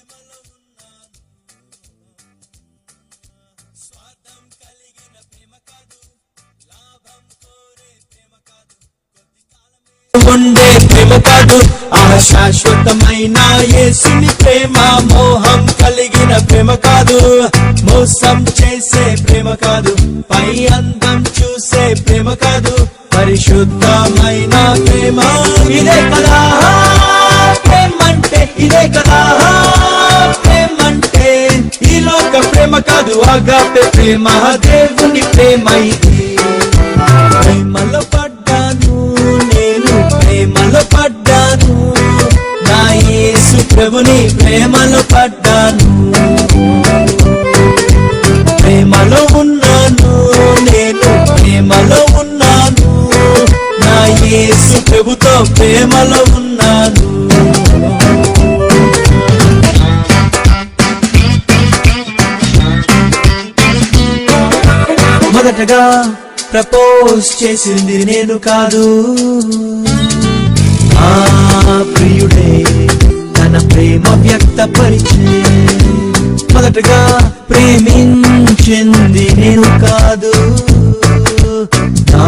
ప్రేమలో ఉన్నాను స్వార్థం కలిగిన ప్రేమ కాదు లాభం కోరే ప్రేమ కాదు కొద్ది కాలమే ఉండే ప్రేమ కాదు ఆ శాశ్వతమైన యేసుని ప్రేమ మోహం కలిగిన ప్రేమ కాదు మోసం చేసే ప్రేమ కాదు పై అందం చూసే ప్రేమ కాదు పరిశుద్ధమైన ప్రేమ. ఇదే కదా కాదు ఆగాపే ప్రేమ దేవుని ప్రేమ ఇది. ప్రేమలో పడ్డాను నేను ప్రేమలో పడ్డాను. నా యేసు ప్రభుని ప్రేమలో పడ్డాను. ప్రేమలో ఉన్నాను నేను ప్రేమలో ఉన్నాను. నా యేసు ప్రభుతో ప్రేమలో ఉన్నాను ప్రపోజ్ చేసింది నేను కాదు. ఆ ప్రియుడే తన ప్రేమ వ్యక్తపరిచే మొదటగా ప్రేమించింది నేను కాదు. నా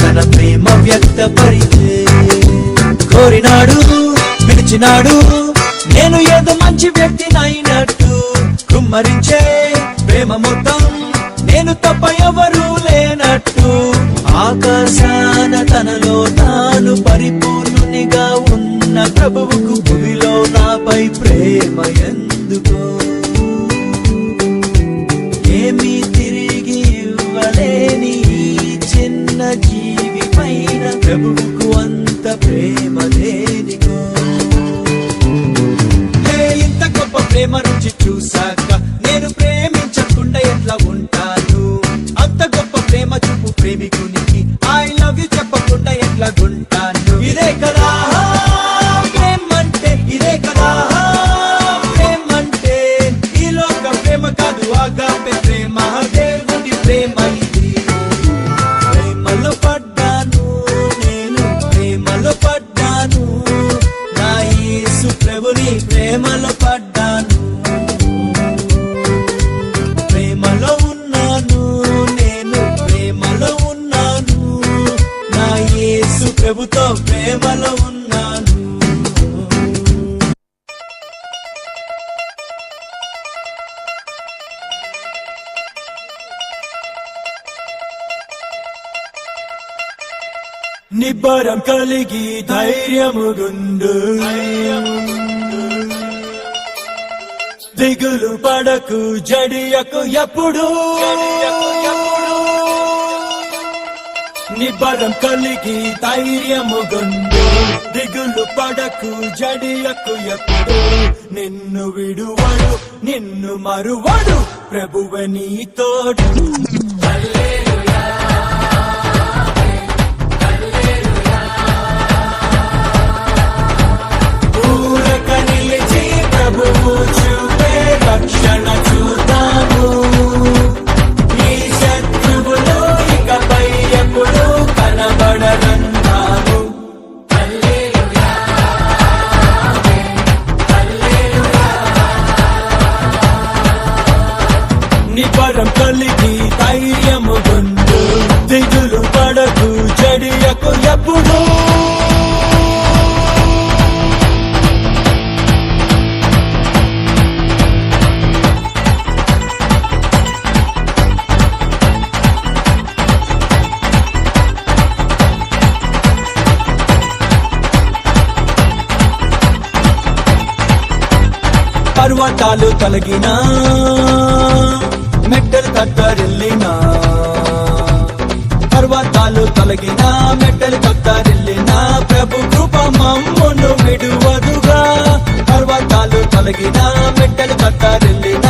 తన ప్రేమ వ్యక్తపరిచే కోరినాడు పిలిచినాడు నేను ఏదో మంచి వ్యక్తినైనట్టు కుమ్మరించే ప్రేమ మొత్తం నేను తప్ప ఎవరు లేనట్టు. ఆకాశాన తనలో తాను పరిపూర్ణునిగా ఉన్న ప్రభువుకు భూమిలో నాపై ప్రేమ ఎందుకో? ఏమీ తిరిగి ఇవ్వలేని చిన్న జీవి పైన ప్రభువుకు అంత ప్రేమ దేనికో ఇంత గొప్ప ప్రేమ నుంచి చూశాక నేను ప్రేమించకుండా ఎట్లా ఉంటా చూపు ప్రేమికునికి ఐ లవ్ యూ చెప్పకుండా ఎట్లా గుంటాను? ఇదే కదా. చెబుతో ప్రేమలో ఉన్నాను. నిబ్బరం కలిగి ధైర్యముగుండు. దిగులు పడకు జడియకు ఎప్పుడు. నిబ్బరం కలిగి ధైర్యము ధైర్యముగుండు దిగులు పడకు జడియకు ఎప్పుడు. నిన్ను విడువడు నిన్ను మరువడు ప్రభువ నీ తోడు. ధైర్యము గుండు దిగులు పడకు చెడియకు ఎప్పుడు. పర్వతాలు తొలగినా మెట్టలు పర్వతాలు తొలగినా మెట్టలు కత్తరిల్లినా ప్రభు కృప మమ్మును విడువదుగా. పర్వతాలు తొలగినా మెట్టలు కత్తరిల్లినా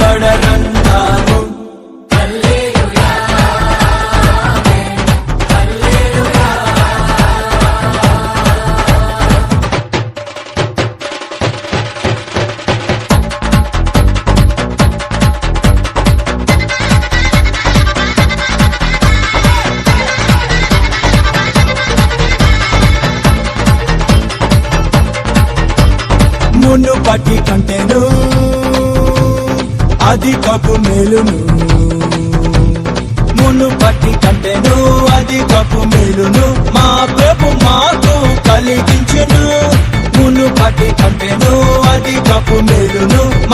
படர అధికపు మేలును. మునుపటి కంటేను అధికపు మేలును. మా ప్రభు మాకు కలిగించును. మునుపటి కంటేను అధికపు మేలును.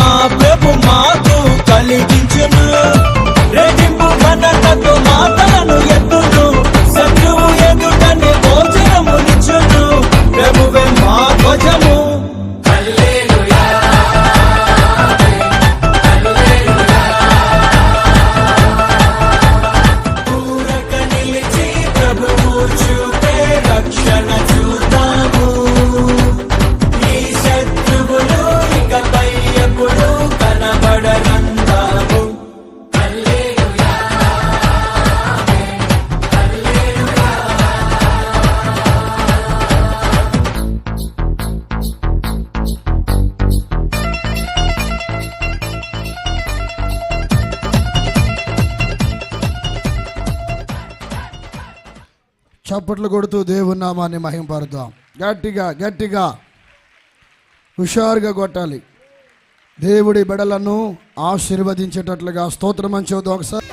చప్పట్లు కొడుతూ దేవుని నామాన్ని మహింపరుద్దాం. గట్టిగా గట్టిగా. హుషారుగా కొట్టాలి. దేవుడి బెడలను ఆశీర్వదించేటట్లుగా స్తోత్రం అని చూద్దాం ఒకసారి.